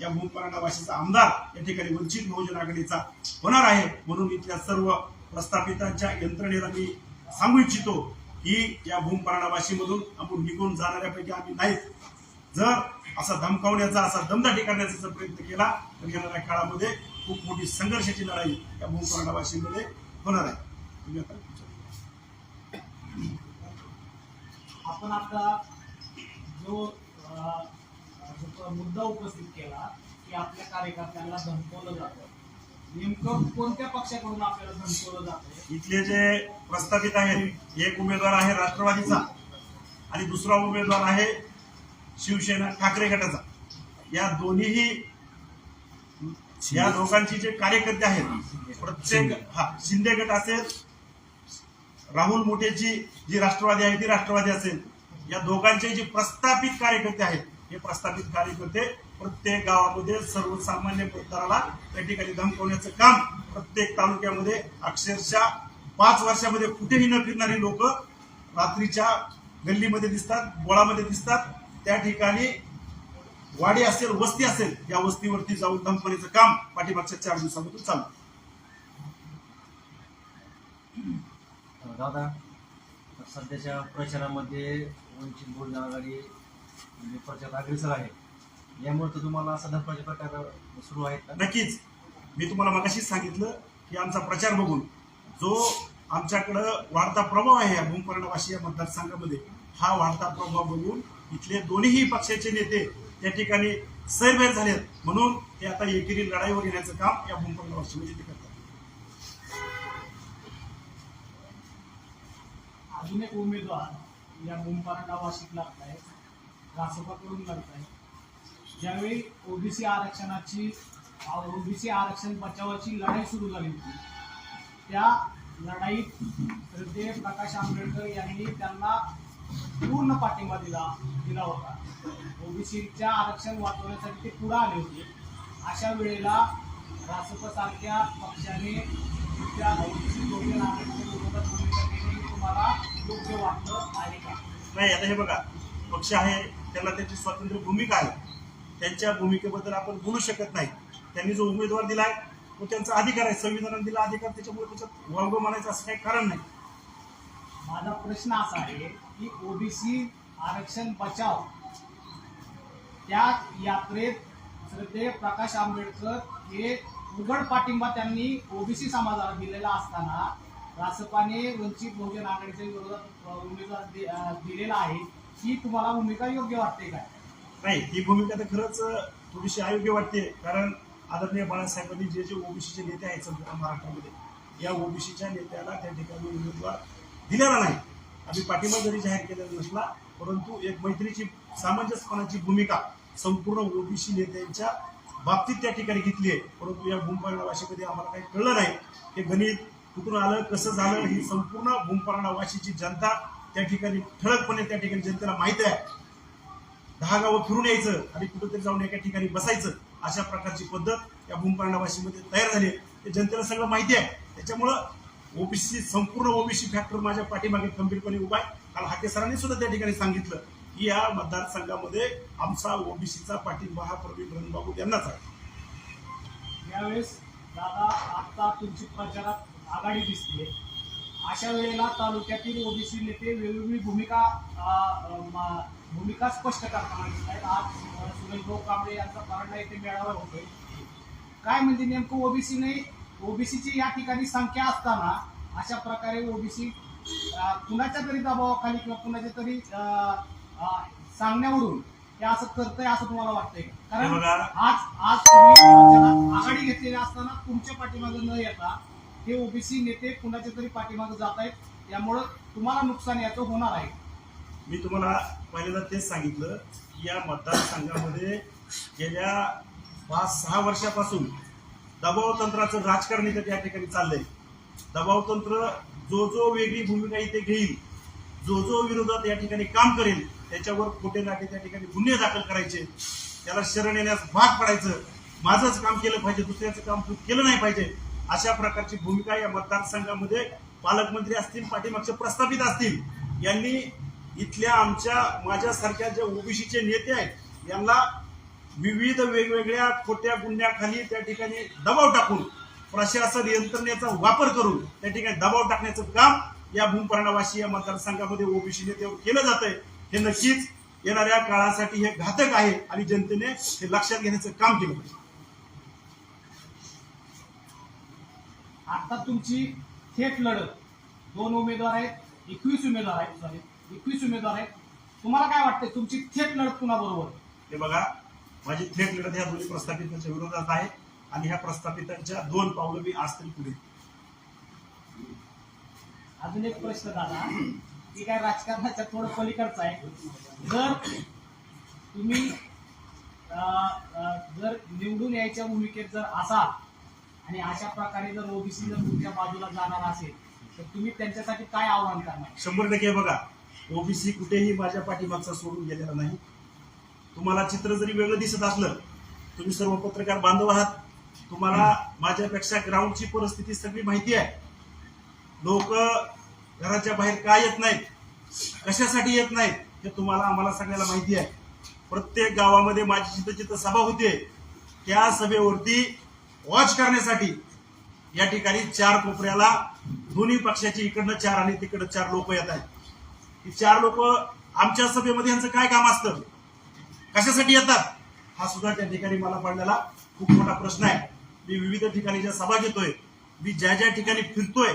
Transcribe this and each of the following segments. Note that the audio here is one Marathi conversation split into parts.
या भूमपराठा भाषेचा आमदार या ठिकाणी वंचित बहुजन आघाडीचा होणार आहे. म्हणून इथल्या सर्व प्रस्थापितांच्या यंत्रणेला मी सांगू इच्छितो की या भूमपराठा भाषेमधून आपण निघून जाणाऱ्यापैकी आम्ही नाहीत. जर असा धमकावण्याचा असा दमदाटी करण्याचा जर प्रयत्न केला तर येणाऱ्या काळामध्ये खूप मोठी संघर्षाची लढाई या भूमपराठा भाषेमध्ये होणार आहे. आपण आता जो मुद्दा उपस्थित केला की आपल्या कार्यकर्त्यांना धमकवलं जातं. नेमकं कोणत्या पक्षाकडून आपल्याला धमकवलं जातं? इथले जे प्रस्थापित आहेत एक उमेदवार आहे राष्ट्रवादीचा आणि दुसरा उमेदवार आहे शिवसेना ठाकरे गटाचा. या दोन्हीही या दोघांचे जे कार्यकर्ते आहेत प्रत्येक हा शिंदे गट असेल राहुल मोठेची जी राष्ट्रवादी आहे ती राष्ट्रवादी असेल. या दोघांचे जे प्रस्थापित कार्यकर्ते आहेत हे प्रस्थापित कार्यकर्ते प्रत्येक गावामध्ये सर्वसामान्य मतदाराला त्या ठिकाणी धमकवण्याचं काम प्रत्येक तालुक्यामध्ये अक्षरशः पाच वर्षामध्ये कुठेही न फिरणारी लोक रात्रीच्या गल्लीमध्ये दिसतात बोळामध्ये दिसतात. त्या ठिकाणी वाडी असेल वस्ती असेल या वस्तीवरती जाऊन धमकवण्याचं काम पाठीमागच्या चार दिवसामधून चालू दादा सध्याच्या प्रचारामध्ये वंचित बहुजन आघाडी म्हणजे प्रचार अग्रेसर आहे. यामुळे तर तुम्हाला असा धमकाचे प्रकार सुरू आहेत का? नक्कीच. मी तुम्हाला मगाशीच सांगितलं की आमचा प्रचार बघून जो आमच्याकडं वाढता प्रभाव आहे या भूमपर्णवासी या मतदारसंघामध्ये हा वाढता प्रभाव बघून इथले दोन्हीही पक्षाचे नेते त्या ठिकाणी सैरभैर झालेत. म्हणून ते आता एकेरी लढाईवर येण्याचं काम या भूमपर्णवासीमध्ये ते करतात. अजून एक उमेदवार या मुंपारांना वाशिक लागत आहे. रासपाकडून लढत आहे ज्यावेळी ओबीसी आरक्षणाची ओबीसी आरक्षण बचावाची लढाई सुरू झाली होती त्या लढाईत श्रद्धेय प्रकाश आंबेडकर यांनी त्यांना पूर्ण पाठिंबा दिला दिला होता. ओबीसीच्या आरक्षण वाचवण्यासाठी ते पुढे आले होते. अशा वेळेला रासपसारख्या पक्षाने त्या ओबीसी योग्य आघाडीच्या विरोधात भूमिका घेणे तुम्हाला योग्य वाटलं आहे का? नाही आता हे बघा. पक्ष आहे त्याला त्याची स्वतंत्र भूमिका आहे त्यांच्या भूमिकेबद्दल आपण बोलू शकत नाही. त्यांनी जो उमेदवार दिला आहे तो त्यांचा अधिकार आहे. संविधानाने दिला अधिकार त्याच्यामुळे त्याच्यात वर्ग म्हणायचं असं काही कारण नाही. माझा प्रश्न असा आहे की ओबीसी आरक्षण बचाव त्या यात्रेत श्रद्धेय प्रकाश आंबेडकर हे उघड पाठिंबा त्यांनी ओबीसी समाजाला दिलेला असताना रासपाने वंचित बहुजन आघाडीच्या विरोधात उमेदवार दि- दिलेला आहे. ही तुम्हाला भूमिका योग्य वाटते काय? नाही ही भूमिका तर खरंच थोडीशी अयोग्य वाटते. कारण आदरणीय बाळासाहेबांनी जे जे ओबीसीचे नेते आहेत संपूर्ण महाराष्ट्रामध्ये या ओबीसीच्या नेत्याला त्या ठिकाणी उमेदवार दिलेला नाही. आम्ही पाठिंबा जरी जाहीर केलेला नसला परंतु एक मैत्रीची सामंजस्यपणाची भूमिका संपूर्ण ओबीसी नेत्यांच्या बाबतीत त्या ठिकाणी घेतली आहे. परंतु या भूमपारणा भाषेमध्ये आम्हाला काही कळलं नाही. हे गणित कुठून आलं कसं झालं ही संपूर्ण भूमपारणा वाशीची जनता त्या ठिकाणी ठळकपणे त्या ठिकाणी जनतेला माहिती आहे. दहा गावं फिरून यायचं आणि कुठेतरी जाऊन एका ठिकाणी बसायचं अशा प्रकारची पद्धत या भूमपारणा भाषेमध्ये तयार झाली आहे. ते जनतेला सगळं माहिती आहे. त्याच्यामुळं ओबीसी संपूर्ण ओबीसी फॅक्टर माझ्या पाठीमागे खंबीरपणे उभा आहे. काल हाके सरांनी सुद्धा त्या ठिकाणी सांगितलं की या मतदारसंघामध्ये आमचा ओबीसीचा पाठिंबा हा प्रवीण रणबाबू यांनाच आहे. यावेळेस दादा आता तुमची प्रचारात आघाडी दिसते अशा वेळेला तालुक्यातील ओबीसी नेते वेगवेगळी भूमिका भूमिका स्पष्ट करताना दिसत आहेत. आज सुरेश भाऊ कांबळे यांचा परांडा येथे मेळावा होतोय. काय म्हणजे नेमकं ओबीसीने ओबीसीची या ठिकाणी संख्या असताना अशा प्रकारे ओबीसी कुणाच्या तरी दबावाखाली किंवा कुणाच्या तरी सांगण्यावरून हे असं करतंय असं तुम्हाला वाटतंय कारण आज आज तुम्ही आघाडी घेतलेली असताना तुमच्या पाठीमागे न येता हे ओबीसी नेते कुणाच्या तरी पाठीमागे जात आहेत यामुळं तुम्हाला नुकसान याचं होणार आहे. मी तुम्हाला पहिल्यांदा तेच सांगितलं की या मतदारसंघामध्ये गेल्या पाच सहा वर्षापासून दबाव तंत्राचं राजकारण इथं त्या ठिकाणी चाललंय. दबाव तंत्र जो जो वेगळी भूमिका इथे घेईल जो जो विरोधात या ठिकाणी काम करेल त्याच्यावर खोटे नाटे त्या ठिकाणी गुन्हे दाखल करायचे त्याला शरण येण्यास भाग पडायचं माझंच काम केलं पाहिजे दुसऱ्याचं काम केलं नाही पाहिजे अशा प्रकारची भूमिका या मतदारसंघामध्ये पालकमंत्री असतील पाठीमागचे प्रस्थापित असतील यांनी इथल्या आमच्या माझ्यासारख्या जे ओबीसीचे नेते आहेत यांना विविध वेगवेगळ्या खोट्या गुन्ह्याखाली त्या ठिकाणी दबाव टाकून प्रशासन यंत्रणेचा वापर करून त्या ठिकाणी दबाव टाकण्याचं काम या भूमपरणावासी या मतदारसंघामध्ये ओबीसी नेत्यावर केलं जात आहे हे नक्कीच येणाऱ्या काळासाठी हे घातक आहे आणि जनतेने हे लक्षात घेण्याचं काम केलं पाहिजे. आता तुमची थेट लढत. दोन उमेदवार आहेत एकवीस उमेदवार आहेत सॉरी एकवीस उमेदवार आहेत. तुम्हाला काय वाटतंय तुमची थेट लढत कुणाबरोबर? हे बघा माझी थेट लढत ह्या दोन्ही प्रस्थापितांच्या विरोधात आहे आणि ह्या प्रस्थापितांच्या दोन पावलं मी आज तरी पुढे. अजून एक प्रश्न दादा की काय राजकारणाच्या थोडं पलीकडचं आहे. जर तुम्ही जर निवडून यायच्या भूमिकेत जर असाल आणि अशा प्रकारे जर ओबीसी जर तुमच्या बाजूला जाणार असेल तर तुम्ही त्यांच्यासाठी काय आव्हान करणार? शंभर टक्के बघा ओबीसी कुठेही माझ्या पाठीमागचा सोडून गेलेला नाही. तुम्हाला चित्र जरी वेगळं दिसत असलं तुम्ही सर्व पत्रकार बांधव आहात. तुम्हाला माझ्यापेक्षा ग्राउंडची परिस्थिती सगळी माहिती आहे. लोक घराच्या बाहेर का येत नाहीत? कशासाठी येत नाहीत? हे तुम्हाला आम्हाला सगळ्याला माहिती आहे. प्रत्येक गावामध्ये माझी जिथं जिथं सभा होते त्या सभेवरती वॉच करण्यासाठी या ठिकाणी चार कोपऱ्याला दोन्ही पक्षाची इकडनं चार आणि तिकडं चार लोक येत आहेत. ही चार लोक आमच्या सभेमध्ये यांचं काय काम असतं? कशासाठी येतात? हा सुद्धा त्या ठिकाणी मला पडलेला खूप मोठा प्रश्न आहे. मी विविध ठिकाणी ज्या सभा घेतोय मी ज्या ज्या ठिकाणी फिरतोय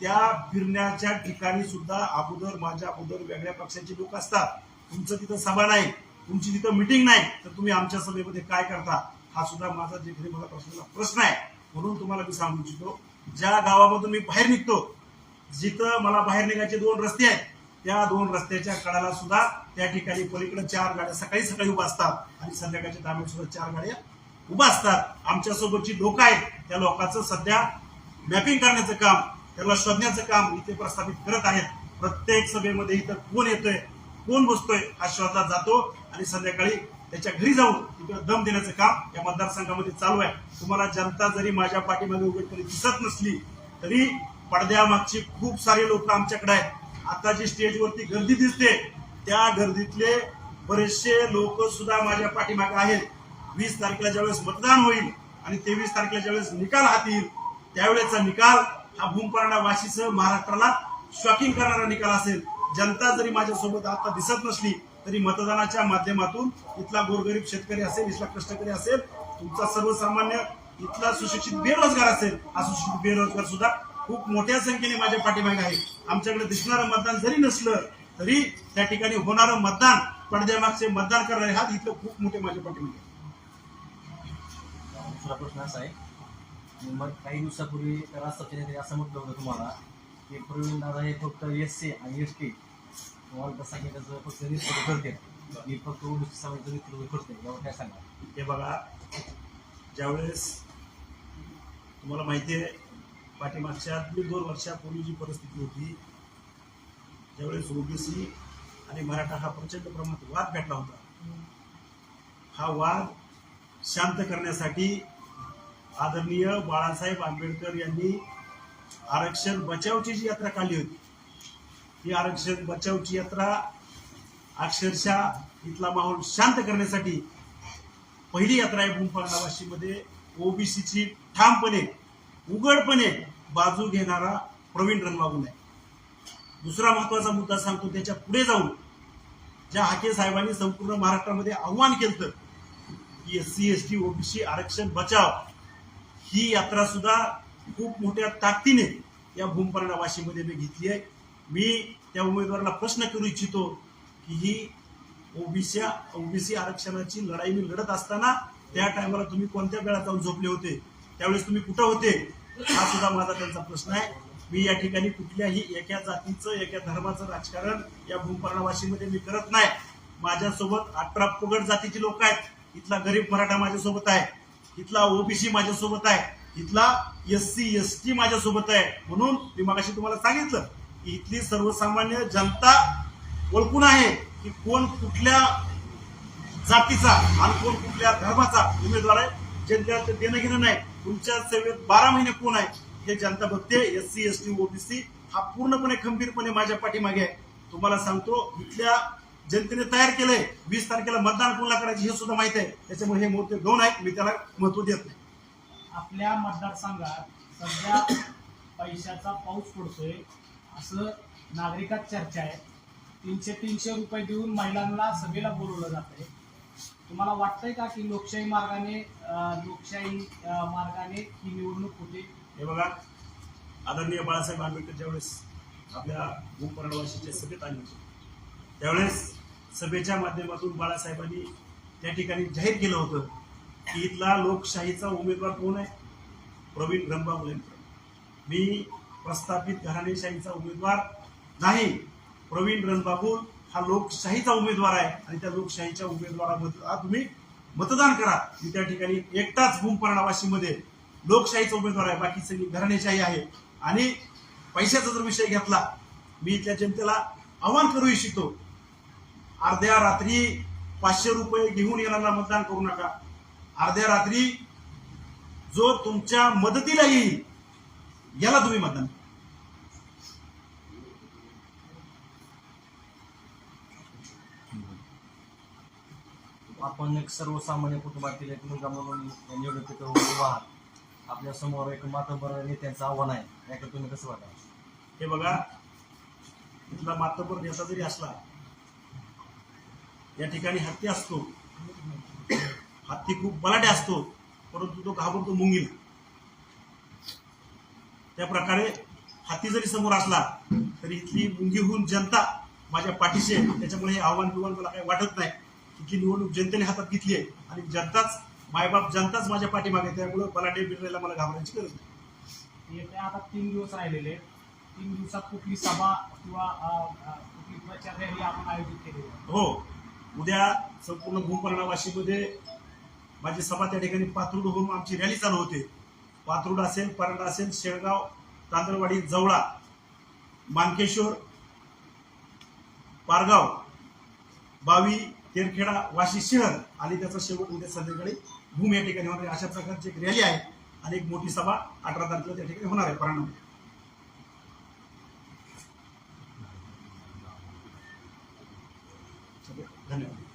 त्या फिरण्याच्या ठिकाणी सुद्धा अगोदर माझ्या अगोदर वेगळ्या पक्षाचे लोक असतात. तुमचं तिथं सभा नाही तुमची तिथं मिटिंग नाही तर तुम्ही आमच्या सभेमध्ये काय करता? हा सुद्धा माझा जे घरी मला प्रश्न प्रश्न आहे म्हणून तुम्हाला मी सांगू इच्छितो ज्या गावामधून मी बाहेर निघतो जिथं मला बाहेर निघायचे दोन रस्ते आहेत त्या दोन रस्त्याच्या कडाला सुद्धा त्या ठिकाणी पलीकडे चार गाड्या सकाळी सकाळी उभा असतात आणि संध्याकाळच्या टायमाला सुद्धा चार गाड्या उभा असतात. आमच्यासोबतची लोक आहेत त्या लोकांचं सध्या मॅपिंग करण्याचं काम त्याला शोधण्याचं काम इथे प्रस्थापित करत आहेत. प्रत्येक सभेमध्ये इथं कोण येतोय कोण बसतोय हा शोधला जातो आणि संध्याकाळी त्याच्या घरी जाऊन तिकडे दम देण्याचं काम या मतदारसंघामध्ये चालू आहे. तुम्हाला जनता जरी माझ्या पाठीमागे उघडपणे दिसत नसली तरी पडद्यामागची खूप सारे लोक आमच्याकडे आहेत. आता जी स्टेजवरती गर्दी दिसते त्या गर्दीतले बरेचसे लोक सुद्धा माझ्या पाठीमागे आहेत. वीस तारखेला ज्यावेळेस मतदान होईल आणि तेवीस तारखेला ज्यावेळेस निकाल हातील येईल त्यावेळेचा निकाल हा भूमपराडा वाशीसह महाराष्ट्राला शॉकिंग करणारा निकाल असेल. जनता जरी माझ्यासोबत आता दिसत नसली तरी मतदानाच्या माध्यमातून इथला गोरगरीब शेतकरी असेल इथला कष्टकरी असेल तुमचा सर्वसामान्य इथला सुशिक्षित बेरोजगार असेल हा सुशिक्षित बेरोजगार सुद्धा खूप मोठ्या संख्येने माझ्या पाठीमागे आहे. आमच्याकडे दिसणारं मतदान जरी नसलं तरी त्या ठिकाणी होणारं मतदान पडद्यामागचे मतदान करणारे हा इथं खूप मोठे माझ्या पाठीमागे दुसरा प्रश्न असा आहे मग काही दिवसापूर्वी राष्ट्रपती नेते असं म्हटलं होतं तुम्हाला की प्रवीण दादा हे फक्त एस सी आणि एस टी अल्पसंख्याकाचं फक्त नेतृत्व करते. मी फक्त ओबीसी समाजाचं करते काय सांगा हे बघा ज्यावेळेस तुम्हाला माहिती आहे पाठीमागच्या दीड दोन वर्षापूर्वी जी परिस्थिती होती ज्यावेळेस ओबीसी आणि मराठा हा प्रचंड प्रमाणात वाद पेटला होता. हा वाद शांत करण्यासाठी आदरणीय बाळासाहेब आंबेडकर यांनी आरक्षण बचावची जी यात्रा काढली होती ही आरक्षण बचावची यात्रा अक्षरशः इथला माहोल शांत करण्यासाठी पहिली यात्रा आहे भूमपालनावाशीमध्ये ओबीसीची ठामपणे उघडपणे बाजू घेणारा प्रवीण रणबाबू आहे दुसरा महत्त्वाचा मुद्दा सांगतो त्याच्या पुढे जाऊन ज्या हाके साहेबांनी संपूर्ण महाराष्ट्रामध्ये आव्हान केलं की S C S T OBC आरक्षण बचाव ही यात्रा सुद्धा खूप मोठ्या ताकदीने या भूमपर्णा वाशीमध्ये मी घेतली आहे. मी त्या उमेदवाराला प्रश्न करू इच्छितो की ही ओबीसी ओबीसी आरक्षणाची लढाई मी लढत असताना त्या टायमाला तुम्ही कोणत्या वेळात जाऊन झोपले होते? त्यावेळेस तुम्ही कुठं होते? हा सुद्धा माझा त्यांचा प्रश्न आहे. मी या ठिकाणी कुठल्याही एका जातीचं एका धर्माचं राजकारण या भूमपर्णावाशीमध्ये मी करत नाही. माझ्यासोबत अठरा पगड जातीचे लोक आहेत. इथला गरीब मराठा माझ्यासोबत आहे. इथला ओबीसी माझ्यासोबत आहे. इथला एस सी एस टी माझ्यासोबत आहे. म्हणून मी मागाशी तुम्हाला सांगितलं की इथली सर्वसामान्य जनता ओळखून आहे की कोण कुठल्या जातीचा आणि कोण कुठल्या धर्माचा उमेदवार आहे जनतेला देणं घेणं नाही. तुमच्या सेवेत बारा महिने कोण आहे हे जनता बघते. S C S T OBC हा पूर्णपणे खंबीरपणे माझ्या पाठीमागे आहे. तुम्हाला सांगतो इथल्या जनतेने तयार केलंय. वीस तारखेला मतदान कोणाला करायचे हे सुद्धा माहीत आहे. त्याच्यामुळे हे मुद्दे दोन आहेत. मी त्याला महत्त्व देत नाही. आपल्या मतदारसंघात सध्या पैशाचा पाऊस पडतोय. असं नागरिकात चर्चा आहे. तीनशे तीनशे रुपये देऊन महिलांना सभेला बोलवलं जात आहे तुम्हाला वाटतंय का की लोकशाही मार्गाने लोकशाही मार्गाने ही निवडणूक होते? हे बघा आदरणीय बाळासाहेब आंबेडकर ज्यावेळेस आपल्या भूपरवाशीच्या सभेत आले होते त्यावेळेस सभेच्या माध्यमातून बाळासाहेबांनी त्या ठिकाणी जाहीर केलं होतं की इथला लोकशाहीचा उमेदवार कोण आहे? प्रवीण रंबा मुलेंकर मी प्रस्थापित घराणेशाहीचा उमेदवार नाही. प्रवीण रणबाबू हा लोकशाहीचा उमेदवार आहे आणि त्या लोकशाहीच्या उमेदवारामध्ये तुम्ही मतदान करा. मी त्या ठिकाणी एकटाच भूमपर्णावाशीमध्ये लोकशाहीचा उमेदवार आहे. बाकी सगळी घराणेशाही आहे. आणि पैशाचा जर विषय घेतला मी इथल्या जनतेला आव्हान करू इच्छितो अर्ध्या रात्री पाचशे रुपये घेऊन येणारा मतदान करू नका. अर्ध्या रात्री जो तुमच्या मदतीला येईल याला तुम्ही मतदान. आपण एक सर्वसामान्य कुटुंबातील एक मुलगा म्हणून निवडणुकीत उभा आहात आपल्यासमोर एक मातबर नेत्यांचं आव्हान आहे. याकडे तुम्ही कसं वाटा हे बघा इथला मातबर नेता जरी असला या ठिकाणी हत्ती असतो. हत्ती खूप बलाटे असतो परंतु तो घाबरतो मुंगीला. त्या प्रकारे हत्ती जरी समोर असला तरी इथली मुंगी होऊन जनता माझ्या पाठीशी आहे. त्याच्यामुळे हे आव्हान बिव्हान मला काही वाटत नाही. इथली निवडणूक जनतेने हातात घेतली आहे आणि जनताच मायबाप जनताच माझ्या पाठीमागे. त्यामुळे बलाटे बिरलेला मला घाबरायची गरज नाही. येत्या आता तीन दिवस राहिलेले. तीन दिवसात कुठली सभा किंवा कुठली प्रचार रॅली आपण आयोजित आहे. हो. उद्या संपूर्ण भूपर्णावाशीमध्ये माझी सभा त्या ठिकाणी पात्रुड होऊन आमची रॅली चालू होते. पाथरुड असेल परंडा असेल शेळगाव तांदळवाडी जवळा मानकेश्वर पारगाव बावी तेरखेडा वाशी शहर आणि त्याचा शेवट उद्या संध्याकाळी भूम या ठिकाणी होणार आहे. अशा प्रकारची एक रॅली आहे आणि एक मोठी सभा अठरा तारखेला त्या ठिकाणी होणार आहे परंडामध्ये धन्यवाद